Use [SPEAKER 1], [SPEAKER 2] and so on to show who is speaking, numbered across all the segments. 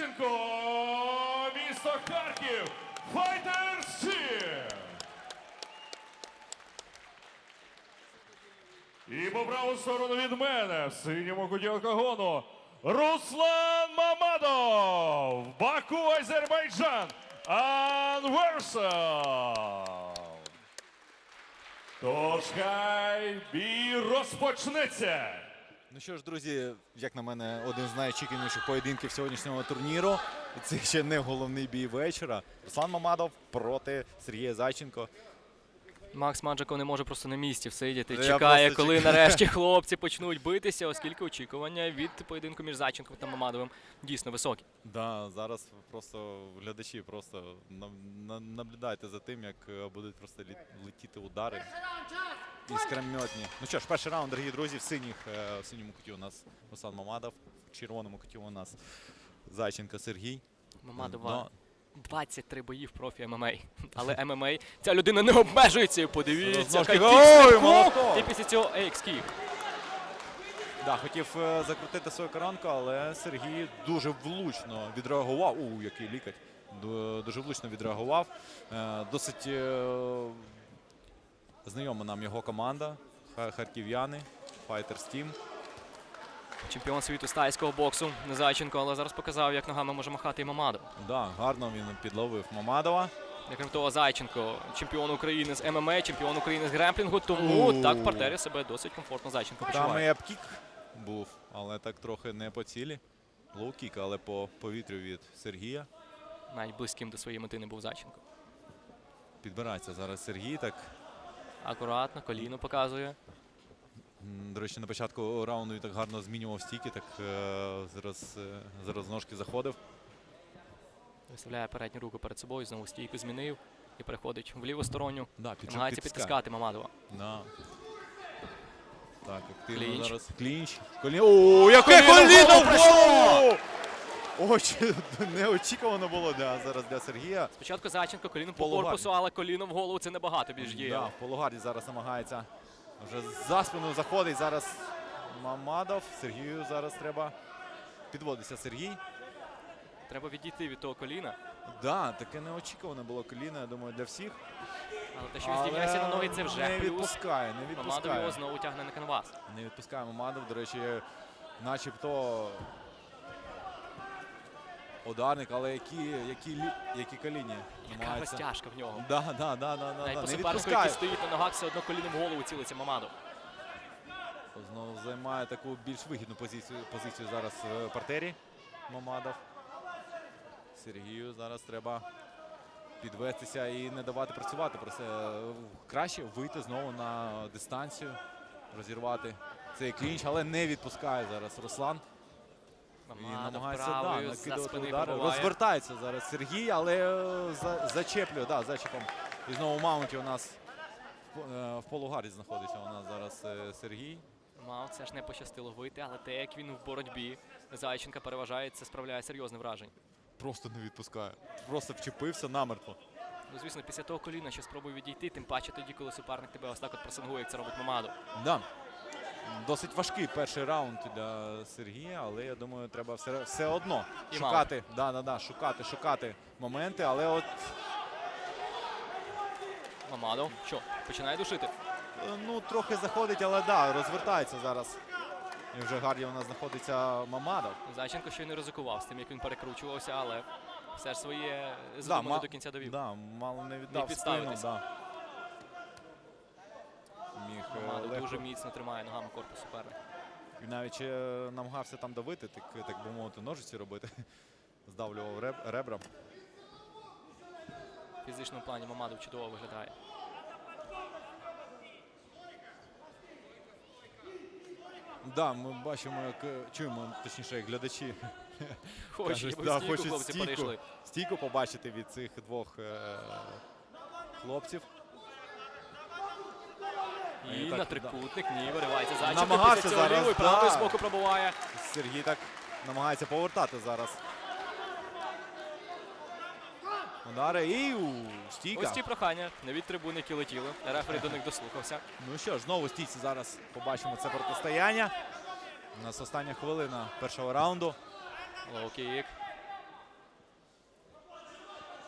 [SPEAKER 1] Зайченко, місто Харків, Fighters Team. І по праву сторону від мене, в синьому куті окагону, Руслан Мамадов, Баку, Азербайджан, Анверсал. Тож хай бій розпочнеться.
[SPEAKER 2] Ну що ж, друзі, як на мене, один з найочікуваніших поєдинків сьогоднішнього турніру. Це ще не головний бій вечора. Руслан Мамадов проти Сергія Зайченко.
[SPEAKER 3] Макс Маджаков не може просто на місці всидіти.
[SPEAKER 2] Я
[SPEAKER 3] Чекає,
[SPEAKER 2] просто
[SPEAKER 3] коли
[SPEAKER 2] чекаю.
[SPEAKER 3] нарешті хлопці почнуть битися, оскільки очікування від поєдинку між Зайченком та Мамадовим дійсно високі.
[SPEAKER 2] Да, зараз просто глядачі просто на- на- наблюдайте за тим, як е, будуть просто летіти удари іскрометні. Ну що ж, перший раунд, дорогі друзі, в синіх, е, в синьому куті у нас Руслан Мамадов, в червоному куті у нас Зайченко Сергій.
[SPEAKER 3] Мамадова
[SPEAKER 2] Да.
[SPEAKER 3] 23 бої в профі ММА. Але ММА ця людина не обмежується. Подивіться,
[SPEAKER 2] молоток!
[SPEAKER 3] І після цього ейкс-кік.
[SPEAKER 2] Да, хотів е, закрутити свою коронку, але Сергій дуже влучно відреагував. У, який лікать. Дуже влучно відреагував. Е, Досить знайома нам його команда. Харків'яни, Fighters Team.
[SPEAKER 3] Чемпіон світу з тайського боксу не Зайченко, але зараз показав, як ногами може махати і Мамадов.
[SPEAKER 2] Да, гарно він підловив Мамадова.
[SPEAKER 3] І, Крім того, Зайченко, чемпіон України з ММА, чемпіон України з гремплінгу, тому
[SPEAKER 2] У.
[SPEAKER 3] так в партері себе досить комфортно Зайченко
[SPEAKER 2] Там
[SPEAKER 3] почуває.
[SPEAKER 2] і апкік був, але так трохи не по цілі. Лоу-кік, але по повітрю від Сергія.
[SPEAKER 3] Навіть близьким до своєї мети не був Зайченко.
[SPEAKER 2] Підбирається зараз Сергій. Так
[SPEAKER 3] Акуратно, коліно показує.
[SPEAKER 2] До речі, на початку раунду він так гарно змінював стійки, так е, зараз, е, зараз ножки заходив.
[SPEAKER 3] Виставляє передню руку перед собою, знову стійку змінив і переходить в лівосторонню.
[SPEAKER 2] Да,
[SPEAKER 3] Намагається підтискати Мамадова.
[SPEAKER 2] Да. Так, активно
[SPEAKER 3] Клінч.
[SPEAKER 2] зараз. Клінч. Колі... О, яке
[SPEAKER 3] Коліно в
[SPEAKER 2] коліно
[SPEAKER 3] голову
[SPEAKER 2] Очень неочікувано було для, зараз для Сергія.
[SPEAKER 3] Спочатку Зайченко коліном по корпусу, але коліно в голову це небагато більш
[SPEAKER 2] Да,
[SPEAKER 3] діє.
[SPEAKER 2] в полугарді зараз намагається. Вже за спину заходить зараз Мамадов. Сергію зараз треба підводитися Сергій.
[SPEAKER 3] Треба відійти від того коліна.
[SPEAKER 2] Да, таке неочікуване було коліно, я думаю, для всіх.
[SPEAKER 3] Але те, що він здійнявся на ноги, це вже
[SPEAKER 2] не
[SPEAKER 3] плюс.
[SPEAKER 2] відпускає, не
[SPEAKER 3] Мамадов
[SPEAKER 2] відпускає.
[SPEAKER 3] його знову тягне на канвас.
[SPEAKER 2] Не відпускає Мамадов. До речі, начебто ударник, але які, які, які коліні
[SPEAKER 3] Яка розтяжка в нього.
[SPEAKER 2] Да, да, да, да, да,
[SPEAKER 3] Навіть
[SPEAKER 2] да.
[SPEAKER 3] по супернику, який стоїть на ногах, все одно коліном голову цілиться Мамадов.
[SPEAKER 2] Знову займає таку більш вигідну позицію, позицію зараз в партері Мамадов. Сергію зараз треба підвестися і не давати працювати. Е, краще вийти знову на дистанцію, розірвати цей клінч, але не відпускає зараз Руслан. І намагається да, накидувати удари. Розвертається зараз Сергій, але е, за, зачеплює да, зачепом. І знову маунті у нас в, е, в полугарі знаходиться у нас зараз е, Сергій.
[SPEAKER 3] Мав це ж не пощастило вийти, але те, як він в боротьбі Зайченка переважає, це справляє серйозне враження.
[SPEAKER 2] Просто не відпускає. Просто вчепився намертво.
[SPEAKER 3] Ну, звісно, після того коліна, що спробує відійти, тим паче тоді, коли суперник тебе ось так от пресингує, як це робить Мамадов.
[SPEAKER 2] Да. Досить важкий перший раунд для Сергія, але я думаю, треба все, все одно
[SPEAKER 3] І
[SPEAKER 2] шукати, да, да, да, шукати, шукати моменти, але от
[SPEAKER 3] Мамадов, що, починає душити?
[SPEAKER 2] е, ну, трохи заходить, але да, розвертається зараз. І вже гарді у нас знаходиться Мамадов.
[SPEAKER 3] Зайченко ще й не ризикував з тим, як він перекручувався, але все ж своє
[SPEAKER 2] Да,
[SPEAKER 3] до кінця довів.
[SPEAKER 2] Да, мало не віддав спину. Да. Міг е, легко.
[SPEAKER 3] дуже міцно тримає ногами корпус суперника.
[SPEAKER 2] І навіть намагався там давити, так, так би мовити, ножиці робити. Здавлював реб, ребра.
[SPEAKER 3] В фізичному плані Мамадов чудово виглядає.
[SPEAKER 2] Да, ми бачимо, як е, чуємо, точніше, як глядачі
[SPEAKER 3] Хочуть,
[SPEAKER 2] да,
[SPEAKER 3] стійку
[SPEAKER 2] стійку, стійку побачити від цих двох е, хлопців.
[SPEAKER 3] І
[SPEAKER 2] так,
[SPEAKER 3] на
[SPEAKER 2] да.
[SPEAKER 3] трикутник, ні, виривається Зайченко.
[SPEAKER 2] Намагався
[SPEAKER 3] після цього
[SPEAKER 2] зараз,
[SPEAKER 3] правою
[SPEAKER 2] да.
[SPEAKER 3] з боку пробуває.
[SPEAKER 2] Сергій так намагається повертати зараз. Удари і у, стійка.
[SPEAKER 3] Ось ті прохання не від трибун, які летіли. Рефері до них дослухався.
[SPEAKER 2] Ну що ж, знову стійці зараз побачимо це протистояння. У нас остання хвилина першого раунду.
[SPEAKER 3] Лоу-кік.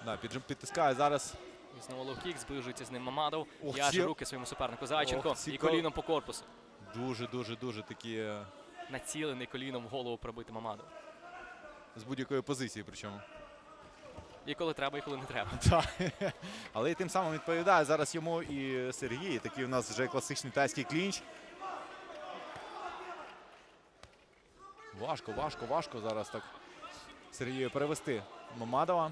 [SPEAKER 2] Да, підтискає зараз.
[SPEAKER 3] І знову лоу-кік, зближується з ним Мамадов.
[SPEAKER 2] Ох,
[SPEAKER 3] В'яже
[SPEAKER 2] ці-
[SPEAKER 3] руки своєму супернику Зайченко
[SPEAKER 2] Ох, ці
[SPEAKER 3] і
[SPEAKER 2] кол-
[SPEAKER 3] коліном по корпусу.
[SPEAKER 2] Дуже, дуже, дуже такі е,
[SPEAKER 3] Націлений коліном в голову пробити Мамадов.
[SPEAKER 2] з будь-якої позиції. Причому.
[SPEAKER 3] І коли треба, і коли не треба.
[SPEAKER 2] Так. Але і тим самим відповідає зараз йому і Сергій. Такий у нас вже класичний тайський клінч. Важко, важко, важко зараз так Сергію перевести Мамадова.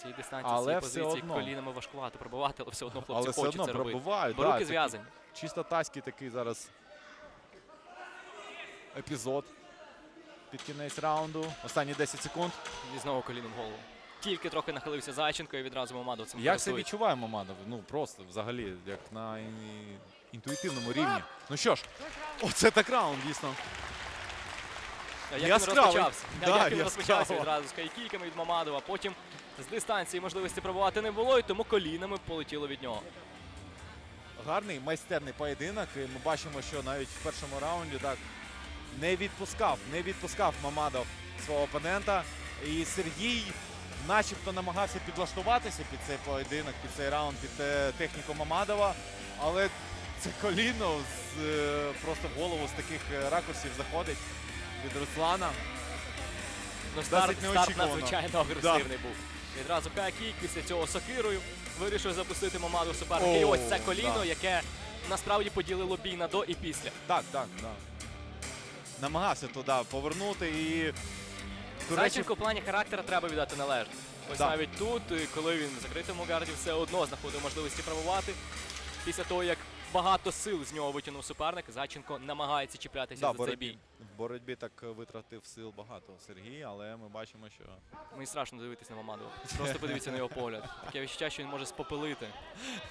[SPEAKER 3] Цієї дистанції,
[SPEAKER 2] Але
[SPEAKER 3] цієї
[SPEAKER 2] все
[SPEAKER 3] позиції
[SPEAKER 2] одно.
[SPEAKER 3] колінами важкувато пробивати, але все одно хлопці
[SPEAKER 2] Але все
[SPEAKER 3] хочуть
[SPEAKER 2] одно
[SPEAKER 3] це робити. Бо
[SPEAKER 2] да,
[SPEAKER 3] руки зв'язані.
[SPEAKER 2] Чисто тайський такий зараз епізод. Під кінець раунду. Останні 10 секунд.
[SPEAKER 3] І знову коліном голову. Тільки трохи нахилився Зайченко і відразу Мамадов цим
[SPEAKER 2] Як це
[SPEAKER 3] користується.
[SPEAKER 2] відчуває Мамадов? Ну просто взагалі, як на інтуїтивному рівні. Ну що ж, оце так раунд, дійсно.
[SPEAKER 3] Як він розпочався?
[SPEAKER 2] Да,
[SPEAKER 3] як він розпочався відразу з кайкійками від Мамадова. Потім з дистанції можливості пробувати не було, і тому колінами полетіло від нього.
[SPEAKER 2] Гарний майстерний поєдинок. І ми бачимо, що навіть в першому раунді так не відпускав, не відпускав Мамадов свого опонента. І Сергій начебто намагався підлаштуватися під цей поєдинок, під цей раунд, під е, техніку Мамадова. Але це коліно з, е, просто в голову з таких е, ракурсів заходить від Руслана.
[SPEAKER 3] Ну, старт,
[SPEAKER 2] Досить
[SPEAKER 3] старт
[SPEAKER 2] неочікувано.
[SPEAKER 3] надзвичайно агресивний був. Відразу кайкік, після цього сокирою вирішив запустити Мамаду суперника. І
[SPEAKER 2] О,
[SPEAKER 3] ось це коліно,
[SPEAKER 2] да.
[SPEAKER 3] яке насправді поділило бій на до і після.
[SPEAKER 2] Так, так, так. Намагався туди повернути і. до речі,
[SPEAKER 3] Зайченко в плані характера треба віддати належне. Ось
[SPEAKER 2] Да.
[SPEAKER 3] навіть тут, і коли він в закритому гарді все одно знаходив можливості пробувати. Після того, як багато сил з нього витягнув суперник, Зайченко намагається чіплятися
[SPEAKER 2] Да,
[SPEAKER 3] за
[SPEAKER 2] в
[SPEAKER 3] цей бій.
[SPEAKER 2] в боротьбі так витратив сил багато Сергій, але ми бачимо, що
[SPEAKER 3] Мені страшно дивитись на Мамадова. Просто подивіться на його погляд. Таке відчуття, що він може спопилити.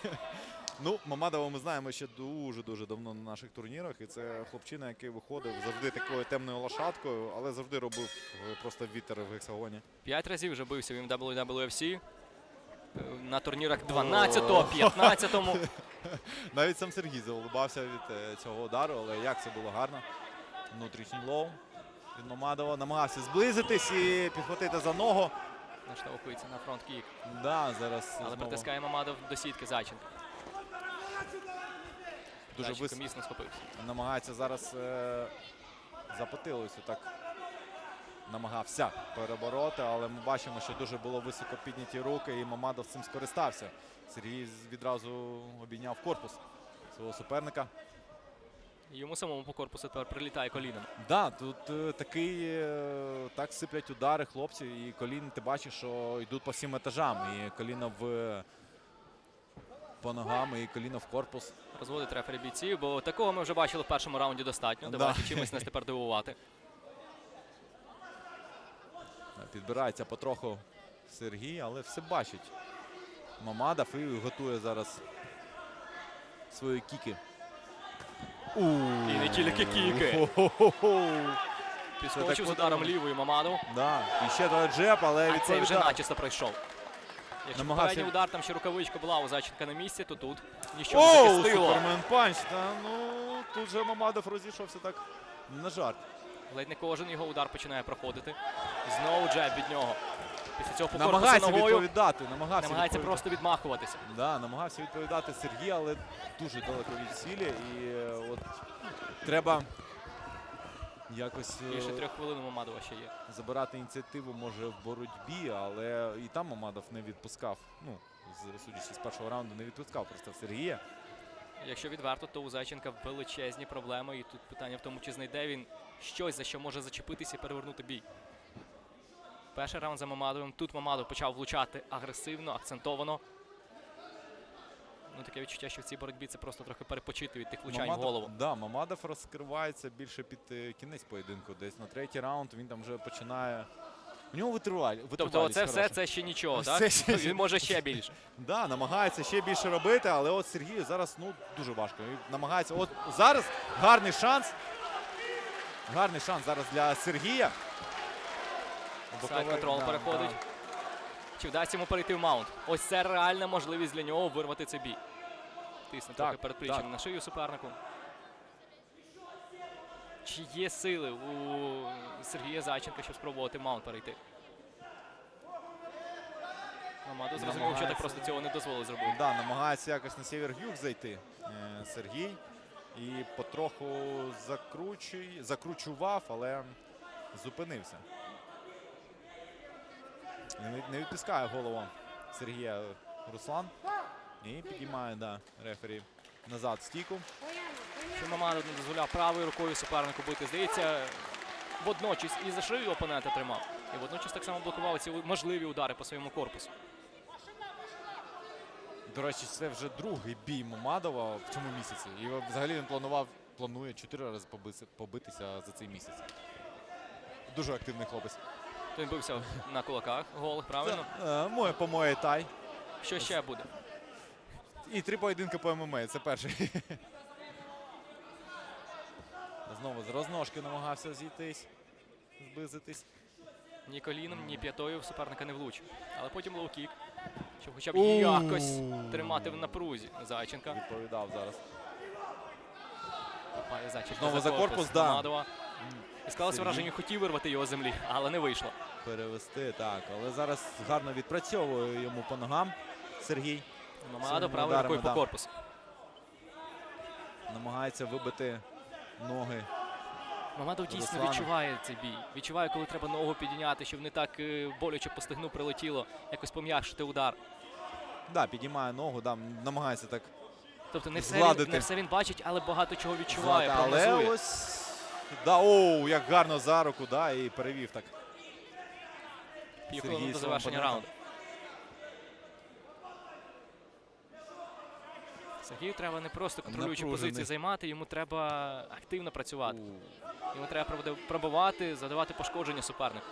[SPEAKER 2] ну Мамадова ми знаємо ще дуже дуже давно на наших турнірах. І це хлопчина, який виходив завжди такою темною лошадкою, але завжди робив е, просто вітер в гексагоні.
[SPEAKER 3] П'ять разів вже бився в WWFC. На турнірах 12-го, 15-му.
[SPEAKER 2] Навіть сам Сергій заулибався від е, цього удару, але як це було гарно. Внутрішній лоу від Мамадова намагався зблизитись і підхватити за ногу.
[SPEAKER 3] Наштовхується на фронт кік.
[SPEAKER 2] Да, зараз
[SPEAKER 3] Але
[SPEAKER 2] знову
[SPEAKER 3] притискає Мамадов до сітки Зайченка.
[SPEAKER 2] дуже
[SPEAKER 3] Зайченко
[SPEAKER 2] вис...
[SPEAKER 3] міцно схопився.
[SPEAKER 2] намагається зараз е... за потилицю так намагався перебороти, але ми бачимо, що дуже було високо підняті руки, і Мамадов цим скористався. Сергій відразу обійняв корпус свого суперника.
[SPEAKER 3] Йому самому по корпусу тепер прилітає коліном.
[SPEAKER 2] Да, тут е, такий е, так сиплять удари хлопці, і колін ти бачиш, що йдуть по всім етажам. І коліно в по ногам, і коліно в корпус.
[SPEAKER 3] Розводить рефері бійців, бо такого ми вже бачили в першому раунді достатньо.
[SPEAKER 2] Да.
[SPEAKER 3] Давайте чимось нас тепер дивувати.
[SPEAKER 2] Підбирається потроху Сергій, але все бачить. Мамадов і готує зараз свої кіки.
[SPEAKER 3] І не тільки кіки. Підскочив з ударом лівою Мамадов.
[SPEAKER 2] Да. І ще той джеб, але
[SPEAKER 3] А цей вже начисто пройшов. Якщо
[SPEAKER 2] Намагався-
[SPEAKER 3] попередній удар там ще рукавичка була у Зайченка на місці, то тут нічого не захистило.
[SPEAKER 2] Супермен панч. Та, ну, тут же Мамадов розійшовся так на жарт.
[SPEAKER 3] Ледь не кожен його удар починає проходити. Знову джеб від нього. Після цього по
[SPEAKER 2] Намагається
[SPEAKER 3] ногою
[SPEAKER 2] відповідати. Намагався,
[SPEAKER 3] намагається
[SPEAKER 2] відповідати.
[SPEAKER 3] просто відмахуватися.
[SPEAKER 2] Да, намагався відповідати Сергій, але дуже далеко від цілі. І е, от треба якось е,
[SPEAKER 3] Більше трьох хвилин у Мамадова ще є.
[SPEAKER 2] забирати ініціативу може в боротьбі, але і там Мамадов не відпускав. Ну, з- судячи з першого раунду, не відпускав просто Сергія.
[SPEAKER 3] Якщо відверто, то у Зайченка величезні проблеми. І тут питання в тому, чи знайде він щось, за що може зачепитися і перевернути бій. Перший раунд за Мамадовим. Тут Мамадов почав влучати агресивно, акцентовано. Ну, таке відчуття, що в цій боротьбі це просто трохи перепочити від тих влучань в голову.
[SPEAKER 2] Да, Мамадов розкривається більше під е, кінець поєдинку. Десь на третій раунд він там вже починає. У нього витриваль,
[SPEAKER 3] Тобто, це все це ще нічого,
[SPEAKER 2] Це
[SPEAKER 3] так?
[SPEAKER 2] ще-
[SPEAKER 3] Він може ще більше.
[SPEAKER 2] Да, намагається ще більше робити, але от Сергію зараз ну дуже важко. І намагається. От зараз гарний шанс. Гарний шанс зараз для Сергія.
[SPEAKER 3] Сайд контрол
[SPEAKER 2] да,
[SPEAKER 3] переходить.
[SPEAKER 2] да.
[SPEAKER 3] Чи вдасться йому перейти в маунт? Ось це реальна можливість для нього вирвати цей бій. Тисне трохи перед пліччям
[SPEAKER 2] так.
[SPEAKER 3] на шию супернику. Чи є сили у Сергія Зайченка, щоб спробувати маунт перейти? Мамадов зрозумів, що так просто цього не дозволить зробити.
[SPEAKER 2] Да, намагається якось на север-юг зайти е, Сергій. І потроху закручує, закручував, але зупинився. Не, від- відпускає голову Сергія Руслан. І підіймає да, рефері назад стійку.
[SPEAKER 3] Мамадов не дозволяв правою рукою супернику бити. Здається, водночас і за шию опонента тримав. І водночас так само блокував ці можливі удари по своєму корпусу.
[SPEAKER 2] До речі, це вже другий бій Мамадова в цьому місяці. І взагалі він планував, планує чотири рази побитися, за цей місяць. Дуже активний хлопець.
[SPEAKER 3] То він бився на кулаках голих, правильно?
[SPEAKER 2] Е, моє по моє тай.
[SPEAKER 3] Що ще буде?
[SPEAKER 2] І три поєдинки по ММА, це перший. Знову з розножки намагався зійтись, зблизитись.
[SPEAKER 3] Ні коліном, ні п'ятою в суперника не влучив. Але потім лоу-кік, щоб хоча б якось тримати в напрузі Зайченка.
[SPEAKER 2] Відповідав зараз.
[SPEAKER 3] Копає Зайченка
[SPEAKER 2] Знову за корпус, да.
[SPEAKER 3] І склалося враження, хотів вирвати його з землі, але не вийшло.
[SPEAKER 2] Перевести, так. Але зараз гарно відпрацьовує йому по ногам Сергій. Сильними
[SPEAKER 3] правою рукою по корпусу.
[SPEAKER 2] Намагається вибити ноги.
[SPEAKER 3] Мамадов дійсно
[SPEAKER 2] Руслана.
[SPEAKER 3] відчуває цей бій. Відчуває, коли треба ногу підняти, щоб не так е, боляче по стегну прилетіло, якось пом'якшити удар.
[SPEAKER 2] Да, підіймає ногу, да, намагається так
[SPEAKER 3] Тобто не все, він, не все він бачить, але багато чого відчуває,
[SPEAKER 2] звати. Але ось. Да, оу, як гарно за руку, да, і перевів так.
[SPEAKER 3] Півхвилини
[SPEAKER 2] Сергій
[SPEAKER 3] до завершення раунду. Сергію треба не просто контролюючі
[SPEAKER 2] Напружений.
[SPEAKER 3] позиції займати, йому треба активно працювати. Йому треба пробивати, задавати пошкодження супернику.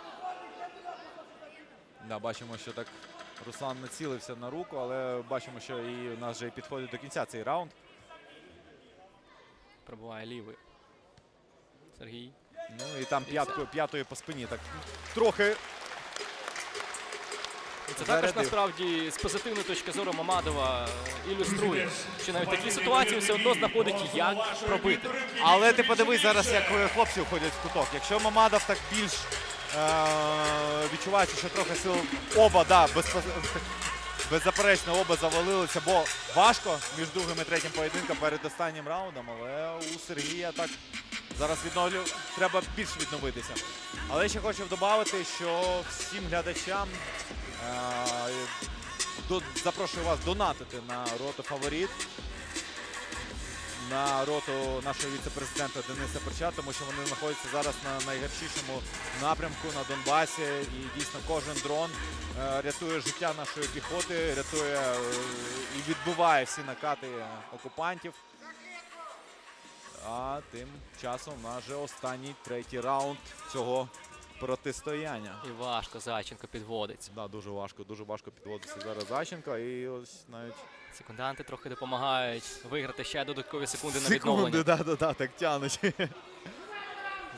[SPEAKER 2] Да, бачимо, що так Руслан націлився на руку, але бачимо, що і у нас вже підходить до кінця цей раунд.
[SPEAKER 3] Пробиває лівою. Сергій.
[SPEAKER 2] Ну і там п'яткою, п'ятою по спині так трохи
[SPEAKER 3] І це
[SPEAKER 2] Зарядив.
[SPEAKER 3] також насправді з позитивної точки зору Мамадова е, ілюструє, що навіть в такій ситуації все одно знаходить, як пробити.
[SPEAKER 2] Але ти подивись зараз, як е, хлопці входять в куток. Якщо Мамадов так більш е- відчуваючи, що трохи сил оба, да, без, беззаперечно оба завалилися, бо важко між другим і третім поєдинком перед останнім раундом. Але у Сергія так зараз відновлю, треба більш відновитися. Але ще хочу додати, що всім глядачам запрошую вас донатити на роту фаворит на роту нашого віце-президента Дениса Перча, тому що вони знаходяться зараз на найгарчішому напрямку на Донбасі. І дійсно кожен дрон е, рятує життя нашої піхоти, рятує е, і відбиває всі накати окупантів. А тим часом у нас вже останній третій раунд цього протистояння.
[SPEAKER 3] І важко Зайченко підводиться.
[SPEAKER 2] Да, дуже важко, дуже важко підводитися зараз Зайченко. І ось навіть
[SPEAKER 3] Секунданти трохи допомагають виграти ще додаткові секунди на відновлення.
[SPEAKER 2] да, да, да, так тянуть.
[SPEAKER 3] Зайченко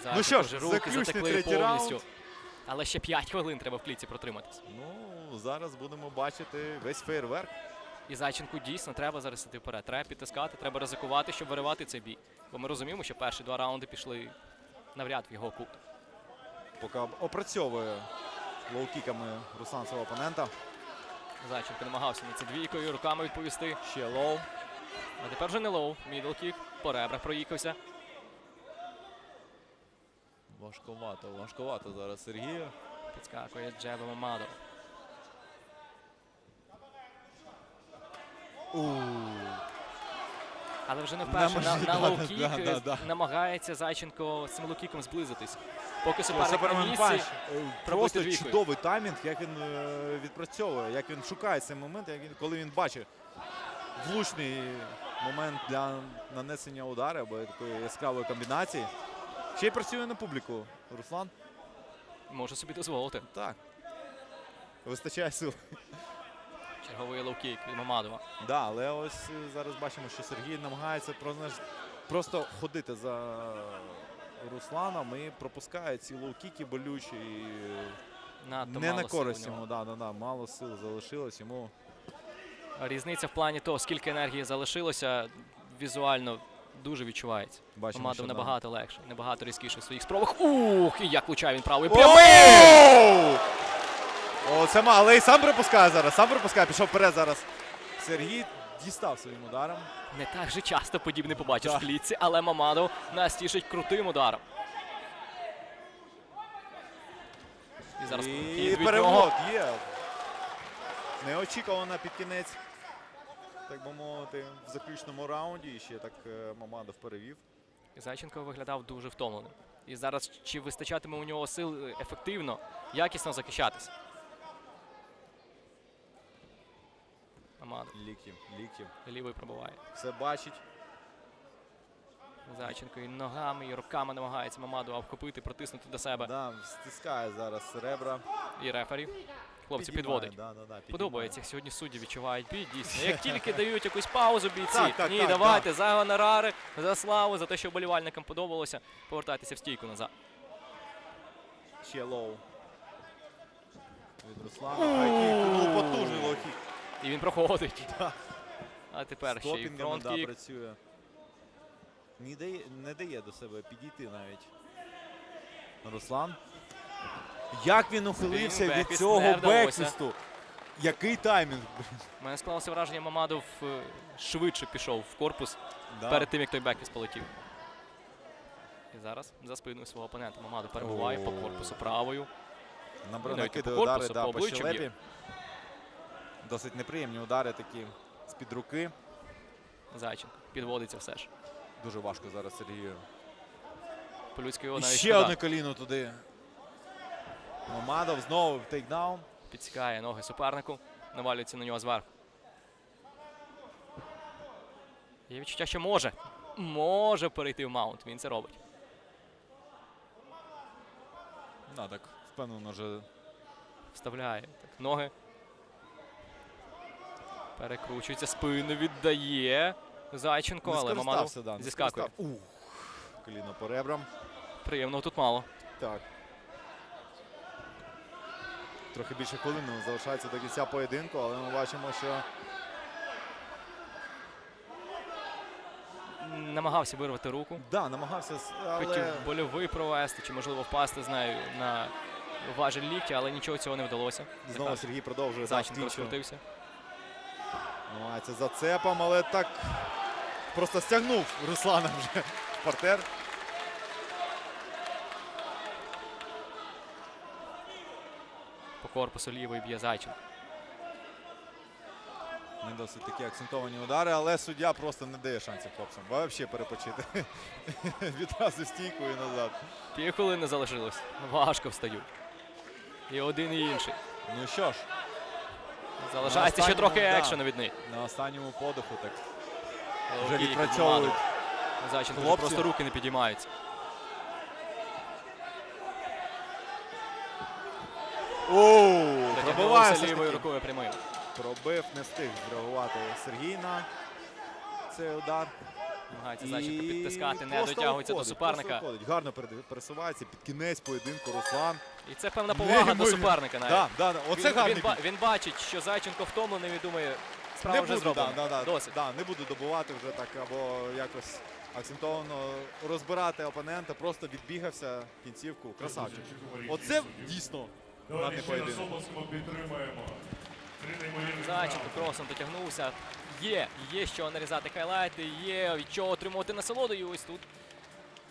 [SPEAKER 2] Ну що ж,
[SPEAKER 3] руки затекли
[SPEAKER 2] третій
[SPEAKER 3] повністю.
[SPEAKER 2] раунд.
[SPEAKER 3] Але ще 5 хвилин треба в клітці протриматися.
[SPEAKER 2] Ну, зараз будемо бачити весь фейерверк.
[SPEAKER 3] І Зайченку дійсно треба зараз іти вперед. Треба підтискати, треба ризикувати, щоб виривати цей бій. Бо ми розуміємо, що перші два раунди пішли навряд в його кут.
[SPEAKER 2] Поки опрацьовує лоу-кіками Руслан свого опонента.
[SPEAKER 3] Зайченко намагався на це двійкою руками відповісти.
[SPEAKER 2] Ще лоу.
[SPEAKER 3] А тепер вже не лоу. Мідлкік. По ребрах проїхався.
[SPEAKER 2] Важковато, важковато зараз Сергію.
[SPEAKER 3] Підскакує Джеба Мамадов. Але вже не вперше на, на лоу-кік
[SPEAKER 2] да, да, да.
[SPEAKER 3] намагається Зайченко з цим лоу-кіком зблизитись. Поки суперник на
[SPEAKER 2] Супермен
[SPEAKER 3] місці.
[SPEAKER 2] Панч. Е, Просто
[SPEAKER 3] двійкою.
[SPEAKER 2] чудовий таймінг, як він е, відпрацьовує, як він шукає цей момент, як він, коли він бачить влучний момент для нанесення удару або такої яскравої комбінації. Ще й працює на публіку. Руслан.
[SPEAKER 3] Може собі дозволити.
[SPEAKER 2] Так. Вистачає сил.
[SPEAKER 3] Черговий лоу-кік від Мамадова.
[SPEAKER 2] Да, але ось е, зараз бачимо, що Сергій намагається просто ходити за Русланом і пропускає ці лоу-кіки болючі. І
[SPEAKER 3] Надто
[SPEAKER 2] не на користь йому, да, да, да, мало сил залишилось йому.
[SPEAKER 3] Різниця в плані того, скільки енергії залишилося, візуально дуже відчувається.
[SPEAKER 2] Бачимо,
[SPEAKER 3] Мамадов
[SPEAKER 2] що, да.
[SPEAKER 3] набагато легше, набагато різкіше в своїх спробах. Ух, і як влучає він правою.
[SPEAKER 2] О!
[SPEAKER 3] Прямий!
[SPEAKER 2] О, це але і сам припускає зараз. Сам припускає, пішов вперед зараз. Сергій дістав своїм ударом.
[SPEAKER 3] Не так же часто подібне побачиш
[SPEAKER 2] Да.
[SPEAKER 3] в клітці, але Мамадов нас тішить крутим ударом. І зараз
[SPEAKER 2] І перевод є. Неочікувано під кінець. Так би мовити, в заключному раунді. І ще так е, Мамадов перевів.
[SPEAKER 3] Зайченко виглядав дуже втомленим. І зараз чи вистачатиме у нього сил е, ефективно, якісно захищатися? Мамадов
[SPEAKER 2] Ліктів, ліктів.
[SPEAKER 3] лівий пробиває.
[SPEAKER 2] Все бачить.
[SPEAKER 3] Зайченко і ногами, і руками намагається Мамадова обхопити, протиснути до себе.
[SPEAKER 2] Да, стискає зараз ребра.
[SPEAKER 3] І рефері. Хлопці
[SPEAKER 2] Підіймає,
[SPEAKER 3] підводить.
[SPEAKER 2] Да, да, да.
[SPEAKER 3] Подобається, як сьогодні судді відчувають бій. Дійсно. Як тільки дають якусь паузу бійці,
[SPEAKER 2] Так, так,
[SPEAKER 3] ні,
[SPEAKER 2] так,
[SPEAKER 3] давайте за гонорари, за славу, за те, що вболівальникам подобалося, повертайтеся в стійку назад.
[SPEAKER 2] Ще лоу. Від Руслана. Потужний лоу-кік.
[SPEAKER 3] І він проходить. А тепер ще й фронт-кік.
[SPEAKER 2] працює. Не дає, не дає до себе підійти навіть. Руслан. Як він ухилився
[SPEAKER 3] Він
[SPEAKER 2] від цього
[SPEAKER 3] вдалося.
[SPEAKER 2] бекфісту? Який таймінг?
[SPEAKER 3] У мене склалося враження, Мамадов е, швидше пішов в корпус
[SPEAKER 2] Да.
[SPEAKER 3] перед тим, як той бекфіст полетів. І зараз за спиною свого опонента Мамадов перебуває по
[SPEAKER 2] О.
[SPEAKER 3] корпусу правою. Не по
[SPEAKER 2] накиди удари
[SPEAKER 3] корпусу,
[SPEAKER 2] да,
[SPEAKER 3] по
[SPEAKER 2] по
[SPEAKER 3] обличчю б'є.
[SPEAKER 2] щелепі. Досить неприємні удари такі з-під руки.
[SPEAKER 3] Зайченко підводиться все ж.
[SPEAKER 2] Дуже важко зараз Сергію.
[SPEAKER 3] По-людськи його
[SPEAKER 2] І
[SPEAKER 3] навіть
[SPEAKER 2] ще
[SPEAKER 3] шкода.
[SPEAKER 2] одне коліно туди. Мамадов знову в тейкдаун.
[SPEAKER 3] Підсікає ноги супернику, навалюється на нього зверху. Є відчуття, що може. Може перейти в маунт. Він це робить.
[SPEAKER 2] Ну, так впевнено вже
[SPEAKER 3] Вставляє так, ноги. Перекручується, спину віддає. Зайченко, але
[SPEAKER 2] скористався, да,
[SPEAKER 3] зіскакує.
[SPEAKER 2] Ух, коліно по ребрам.
[SPEAKER 3] Приємного тут мало.
[SPEAKER 2] Так. Трохи більше хвилини залишається до кінця поєдинку, але ми бачимо, що
[SPEAKER 3] Намагався вирвати руку.
[SPEAKER 2] да, намагався, але
[SPEAKER 3] Хотів больовий провести, чи можливо впасти з нею на важель ліктя, але нічого цього не вдалося.
[SPEAKER 2] знову Сергій продовжує стійчо.
[SPEAKER 3] розкрутився.
[SPEAKER 2] Намагається зацепом, але так просто стягнув Руслана вже в партер.
[SPEAKER 3] По корпусу лівий б'є Зайченко.
[SPEAKER 2] Не досить такі акцентовані удари, але суддя просто не дає шансів хлопцям. Взагалі перепочити. Відразу стійку і назад.
[SPEAKER 3] Півхвилини залишилось. Важко встають. І один, і інший.
[SPEAKER 2] Ну що ж,
[SPEAKER 3] Залишається ще трохи екшену від них.
[SPEAKER 2] на останньому подиху так вже відпрацьовують.
[SPEAKER 3] Зайченко просто руки не підіймаються.
[SPEAKER 2] Оу, пробиває
[SPEAKER 3] лівою рукою прямим.
[SPEAKER 2] Пробив, не встиг зреагувати Сергій на цей удар.
[SPEAKER 3] Намагається Зайченко підтискати, не дотягується до суперника.
[SPEAKER 2] Гарно пересувається під кінець поєдинку Руслан.
[SPEAKER 3] І це певна повага до
[SPEAKER 2] Неймовірно.
[SPEAKER 3] суперника навіть.
[SPEAKER 2] Да, да, да. Оце
[SPEAKER 3] він,
[SPEAKER 2] гарний
[SPEAKER 3] він, ба-
[SPEAKER 2] бій.
[SPEAKER 3] він бачить, що Зайченко втомлений, він думає, справа
[SPEAKER 2] Не
[SPEAKER 3] вже
[SPEAKER 2] буду,
[SPEAKER 3] зроблена.
[SPEAKER 2] да, да,
[SPEAKER 3] Досить.
[SPEAKER 2] да, не буду добувати вже так або якось акцентовано розбирати опонента, просто відбігався кінцівку. Красавчик. Оце дійсно гарний поєдинок.
[SPEAKER 1] Три неймовірні
[SPEAKER 3] Зайченко кросом дотягнувся. Є, є що нарізати хайлайти, є від чого отримувати насолоду. І ось тут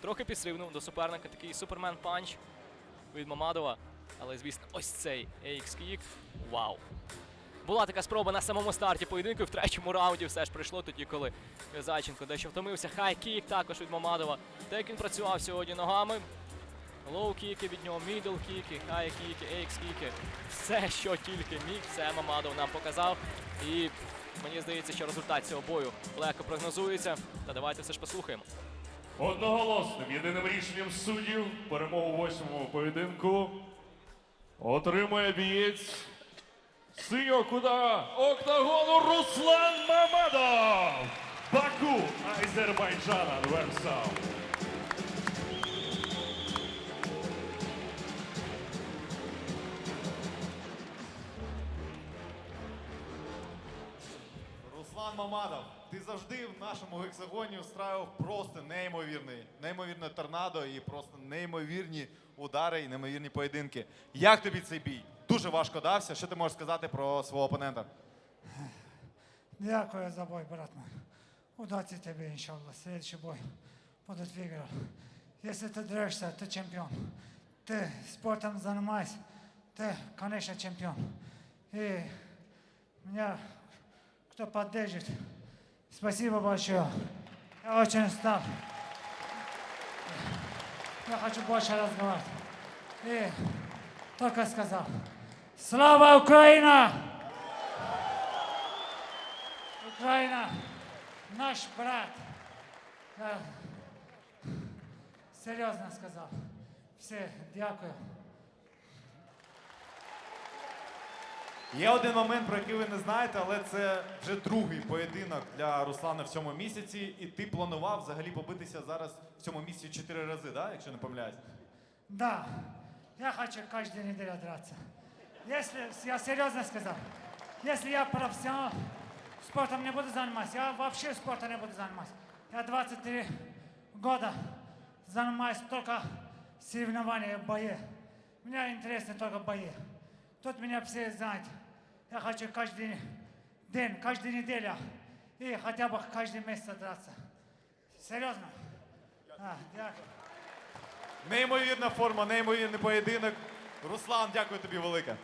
[SPEAKER 3] трохи підстрибнув до суперника. Такий супермен панч від Мамадова. Але, звісно, ось цей AX-кік. Вау. Була така спроба на самому старті поєдинку. В третьому раунді все ж прийшло тоді, коли Зайченко дещо втомився. Хай-кік також від Мамадова. Те, він працював сьогодні ногами. Лоу-кіки від нього, мідл-кіки, хай-кіки, ейкс-кіки. Все, що тільки міг, це Мамадов нам показав. І мені здається, що результат цього бою легко прогнозується. Та давайте все ж послухаємо.
[SPEAKER 1] Одноголосним єдиним рішенням суддів перемогу восьмому поєдинку отримує бієць синього кута октагону Руслан Мамадов. Баку, Азербайджан, Анверсал.
[SPEAKER 4] Руслан Мамадов, ти завжди в нашому гексагоні устраював просто неймовірний, неймовірне торнадо і просто неймовірні удари і неймовірні поєдинки. Як тобі цей бій?
[SPEAKER 2] дуже важко дався. Що ти можеш сказати про свого опонента?
[SPEAKER 5] Дякую за бой, брат мой. Удачи тебе, иншаллах. Следующий бой будут выиграл. Если ты дрешься, ты чемпион. Ты спортом занимаешься, ты, конечно, чемпион. И меня кто поддержит, Спасибо большое. Я очень устал. Я хочу больше разговаривать. И только сказал. Слава Украина! Україна, наш брат. Я серйозно сказав. Все, дякую.
[SPEAKER 2] Є один момент, про який ви не знаєте, але це вже другий поєдинок для Руслана в цьому місяці. І ти планував взагалі побитися зараз в цьому місяці чотири рази, да? якщо не помиляюсь.
[SPEAKER 5] Да, я хочу каждую неделю драться. Если, я серьезно сказал, если я профессионал, спортом не буду заниматься, я вообще спортом не буду заниматься. Я 23 года занимаюсь только соревнования, бои. Мне интересны только бои. Тут меня все знают. Я хочу каждый день, каждую неделю и хотя бы каждый месяц драться. Серьезно? А, дякую.
[SPEAKER 2] Неймовірна форма, неймовірний поєдинок. Руслан, дякую тобі велике.